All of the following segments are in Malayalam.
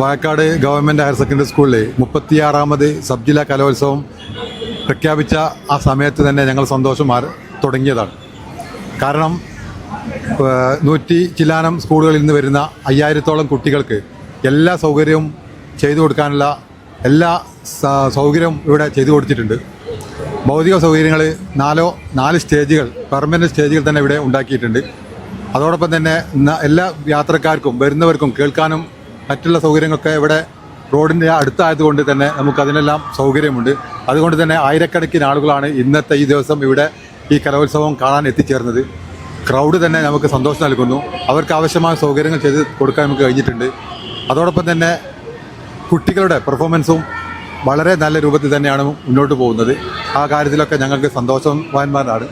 വായക്കാട് ഗവൺമെന്റ് ഹയർ സെക്കൻഡറി സ്കൂളിലെ മുപ്പത്തിയാറാമത് സബ് ജില്ലാ കലോത്സവം പ്രഖ്യാപിച്ച ആ സമയത്ത് തന്നെ ഞങ്ങൾ സന്തോഷം തുടങ്ങിയതാണ്. കാരണം നൂറ്റി ചില്ലാനം സ്കൂളുകളിൽ നിന്ന് വരുന്ന അയ്യായിരത്തോളം കുട്ടികൾക്ക് എല്ലാ സൗകര്യവും ചെയ്തു കൊടുക്കാനുള്ള എല്ലാ സൗകര്യവും ഇവിടെ ചെയ്തു കൊടുത്തിട്ടുണ്ട്. ഭൗതിക സൗകര്യങ്ങൾ നാലോ നാല് സ്റ്റേജുകൾ പെർമനന്റ് സ്റ്റേജുകൾ തന്നെ ഇവിടെ ഉണ്ടാക്കിയിട്ടുണ്ട്. അതോടൊപ്പം തന്നെ എല്ലാ യാത്രക്കാർക്കും വരുന്നവർക്കും കേൾക്കാനും മറ്റുള്ള സൗകര്യങ്ങളൊക്കെ ഇവിടെ റോഡിന്റെ അടുത്തായതുകൊണ്ട് തന്നെ നമുക്ക് അതിനെല്ലാം സൗകര്യമുണ്ട്. അതുകൊണ്ട് തന്നെ ആയിരക്കണക്കിന് ആളുകളാണ് ഇന്നത്തെ ഈ ദിവസം ഇവിടെ ഈ കലോത്സവം കാണാൻ എത്തിച്ചേർന്നത്. ക്രൗഡ് തന്നെ നമുക്ക് സന്തോഷം നൽകുന്നു. അവർക്ക് ആവശ്യമായ സൗകര്യങ്ങൾ ചെയ്ത് കൊടുക്കാൻ നമുക്ക് കഴിഞ്ഞിട്ടുണ്ട്. അതോടൊപ്പം തന്നെ കുട്ടികളുടെ പെർഫോമൻസും വളരെ നല്ല രൂപത്തിൽ തന്നെയാണ് മുന്നോട്ട് പോകുന്നത്. ആ കാര്യത്തിലൊക്കെ ഞങ്ങൾക്ക് സന്തോഷവാന്മാരാണ്.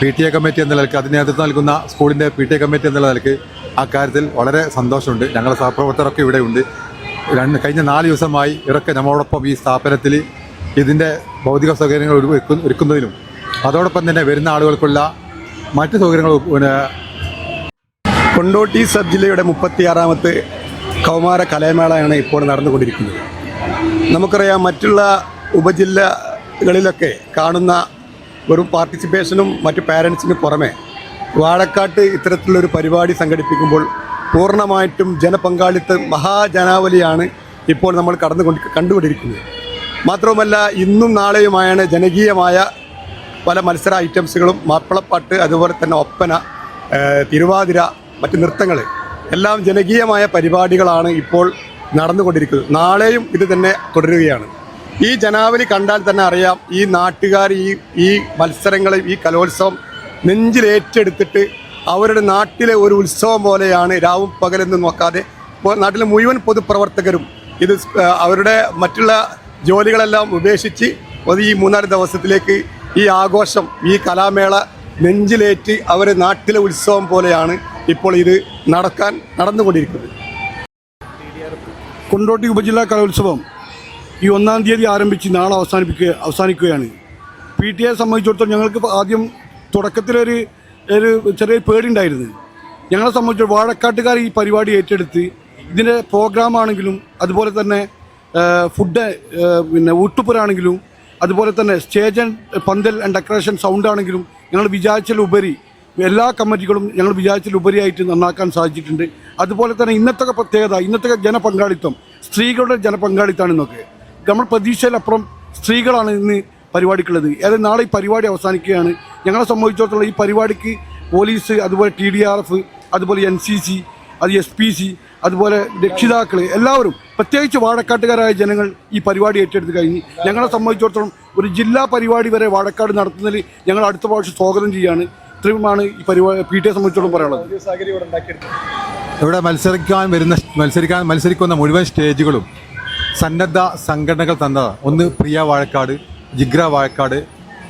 പി ടി എ കമ്മിറ്റി എന്ന നിലയ്ക്ക് അതിന് നേതൃത്വം നൽകുന്ന സ്കൂളിന്റെ പി ടി എ കമ്മിറ്റി എന്നുള്ള നിലയ്ക്ക് ആ കാര്യത്തിൽ വളരെ സന്തോഷമുണ്ട്. ഞങ്ങളുടെ സഹപ്രവർത്തകരൊക്കെ ഇവിടെയുണ്ട് രണ്ട് കഴിഞ്ഞ നാല് ദിവസമായി ഇവരൊക്കെ നമ്മളോടൊപ്പം ഈ സ്ഥാപനത്തിൽ ഇതിന്റെ ഭൗതിക സൗകര്യങ്ങൾ ഒരുക്കുന്നതിലും അതോടൊപ്പം തന്നെ വരുന്ന ആളുകൾക്കുള്ള മറ്റ് സൗകര്യങ്ങൾ പിന്നെ കൊണ്ടോട്ടി സബ് ജില്ലയുടെ മുപ്പത്തിയാറാമത്തെ കൗമാര കലയമേളയാണ് ഇപ്പോൾ നടന്നുകൊണ്ടിരിക്കുന്നത്. നമുക്കറിയാം മറ്റുള്ള ഉപജില്ലകളിലൊക്കെ കാണുന്ന വെറും പാർട്ടിസിപ്പേഷനും മറ്റു പാരൻസിന് പുറമെ വാഴക്കാട്ട് ഇത്തരത്തിലുള്ളൊരു പരിപാടി സംഘടിപ്പിക്കുമ്പോൾ പൂർണമായിട്ടും ജനപങ്കാളിത്ത മഹാജനാവലിയാണ് ഇപ്പോൾ നമ്മൾ കടന്നുകൊണ്ട് കണ്ടുകൊണ്ടിരിക്കുന്നത്. മാത്രവുമല്ല ഇന്നും നാളെയുമായാണ് ജനകീയമായ പല മത്സര ഐറ്റംസുകളും മാപ്പിളപ്പാട്ട് അതുപോലെ തന്നെ ഒപ്പന തിരുവാതിര മറ്റ് നൃത്തങ്ങൾ. എല്ലാം ജനകീയമായ പരിപാടികളാണ് ഇപ്പോൾ നടന്നുകൊണ്ടിരിക്കുന്നത്. നാളെയും ഇത് തന്നെ തുടരുകയാണ്. ഈ ജനാവലി കണ്ടാൽ തന്നെ അറിയാം ഈ നാട്ടുകാർ ഈ ഈ മത്സരങ്ങളെയും ഈ കലോത്സവം നെഞ്ചിലേറ്റെടുത്തിട്ട് അവരുടെ നാട്ടിലെ ഒരു ഉത്സവം പോലെയാണ് രാവും പകലെന്ന് നോക്കാതെ നാട്ടിലെ മുഴുവൻ പൊതുപ്രവർത്തകരും ഇത് അവരുടെ മറ്റുള്ള ജോലികളെല്ലാം ഉപേക്ഷിച്ച് അത് ഈ മൂന്നാൽ ദിവസത്തിലേക്ക് ഈ ആഘോഷം ഈ കലാമേള നെഞ്ചിലേറ്റ് അവരെ നാട്ടിലെ ഉത്സവം പോലെയാണ് ഇപ്പോൾ ഇത് നടക്കാൻ നടന്നുകൊണ്ടിരിക്കുന്നത്. കൊണ്ടോട്ടി ഉപജില്ലാ കലോത്സവം ഈ ഒന്നാം തീയതി ആരംഭിച്ച് നാളെ അവസാനിപ്പിക്കുക അവസാനിക്കുകയാണ്. പി ടി എ സംബന്ധിച്ചിടത്തോളം ഞങ്ങൾക്ക് ആദ്യം തുടക്കത്തിലൊരു ഒരു ചെറിയ പേടിയുണ്ടായിരുന്നു. ഞങ്ങളെ സംബന്ധിച്ച് വാഴക്കാട്ടുകാർ ഈ പരിപാടി ഏറ്റെടുത്ത് ഇതിന്റെ പ്രോഗ്രാമാണെങ്കിലും അതുപോലെ തന്നെ ഫുഡ് പിന്നെ ഊട്ടുപുരാണെങ്കിലും അതുപോലെ തന്നെ stage and pandal and decoration sound ആണെങ്കിലും ഞങ്ങൾ വിചാരിച്ചതിലുപരി എല്ലാ കമ്മിറ്റികളും ഞങ്ങൾ വിചാരിച്ചതിലുപരിയായിട്ട് നന്നാക്കാൻ സാധിച്ചിട്ടുണ്ട്. അതുപോലെ തന്നെ ഇന്നത്തെ പ്രത്യേകത ഇന്നത്തെ ജനപങ്കാളിത്തം സ്ത്രീകളുടെ ജനപങ്കാളിത്തമാണ് ഇന്നൊക്കെ. നമ്മൾ പ്രതീക്ഷയിലപ്പുറം സ്ത്രീകളാണ് ഇന്ന് പരിപാടിക്കുള്ളത്. ഏതായാലും നാളെ ഈ പരിപാടി അവസാനിക്കുകയാണ്. ഞങ്ങളെ സംബന്ധിച്ചിടത്തോളം ഈ പരിപാടിക്ക് പോലീസ് അതുപോലെ ടി ഡി ആർ എഫ് അതുപോലെ എൻ സി സി അത് എസ് പി സി അതുപോലെ രക്ഷിതാക്കൾ എല്ലാവരും പ്രത്യേകിച്ച് വാഴക്കാട്ടുകാരായ ജനങ്ങൾ ഈ പരിപാടി ഏറ്റെടുത്ത് കഴിഞ്ഞ് ഞങ്ങളെ സംബന്ധിച്ചിടത്തോളം ഒരു ജില്ലാ പരിപാടി വരെ വാഴക്കാട് നടത്തുന്നതിൽ ഞങ്ങൾ അടുത്ത പ്രാവശ്യം സ്വാഗതം ചെയ്യാണ്. ഇത്രയുമാണ് ഈ പരിപാടി പി ടി എ സംബന്ധിച്ചിടത്തോളം പറയാനുള്ളത്. ഇവിടെ മത്സരിക്കാൻ വരുന്ന മത്സരിക്കാൻ മത്സരിക്കുന്ന മുഴുവൻ സ്റ്റേജുകളും സന്നദ്ധ സംഘടനകൾ തന്നതാണ്. ഒന്ന് പ്രിയ വാഴക്കാട് ജിഗ്ര വാഴക്കാട്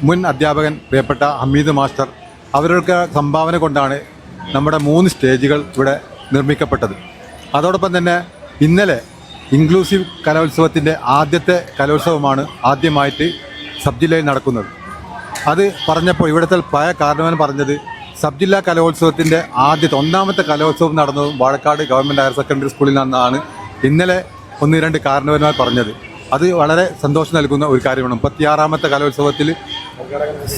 മുൻ അധ്യാപകൻ പ്രിയപ്പെട്ട ഹമീദ് മാസ്റ്റർ അവരുടെ സംഭാവന കൊണ്ടാണ് നമ്മുടെ മൂന്ന് സ്റ്റേജുകൾ ഇവിടെ നിർമ്മിക്കപ്പെട്ടത്. അതോടൊപ്പം തന്നെ ഇന്നലെ ഇൻക്ലൂസീവ് കലോത്സവത്തിന്റെ ആദ്യത്തെ കലോത്സവമാണ് ആദ്യമായിട്ട് സബ് ജില്ലയിൽ നടക്കുന്നത്. അത് പറഞ്ഞപ്പോൾ ഇവിടുത്തെ പഴയ കാരണവൻ പറഞ്ഞത് സബ് ജില്ലാ കലോത്സവത്തിന്റെ ആദ്യത്തെ ഒന്നാമത്തെ കലോത്സവം നടന്നതും വാഴക്കാട് ഗവൺമെന്റ് ഹയർ സെക്കൻഡറി സ്കൂളിൽ നിന്നാണ് ഇന്നലെ ഒന്ന് രണ്ട് കാരണവന്മാർ പറഞ്ഞത്. അത് വളരെ സന്തോഷം നൽകുന്ന ഒരു കാര്യമാണ്. മുപ്പത്തിയാറാമത്തെ കലോത്സവത്തിൽ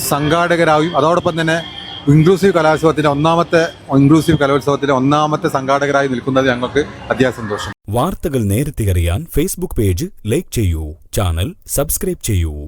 സംഘാടകരായും അതോടൊപ്പം തന്നെ ഇൻക്ലൂസീവ് കലോത്സവത്തിന്റെ ഒന്നാമത്തെ ഇൻക്ലൂസീവ് കലോത്സവത്തിന്റെ ഒന്നാമത്തെ സംഘാടകരായി നിൽക്കുന്നത് ഞങ്ങൾക്ക് അതിയായ സന്തോഷം. വാർത്തകൾ നേരത്തെ അറിയാൻ ഫേസ്ബുക്ക് പേജ് ലൈക്ക് ചെയ്യൂ. ചാനൽ സബ്സ്ക്രൈബ് ചെയ്യൂ.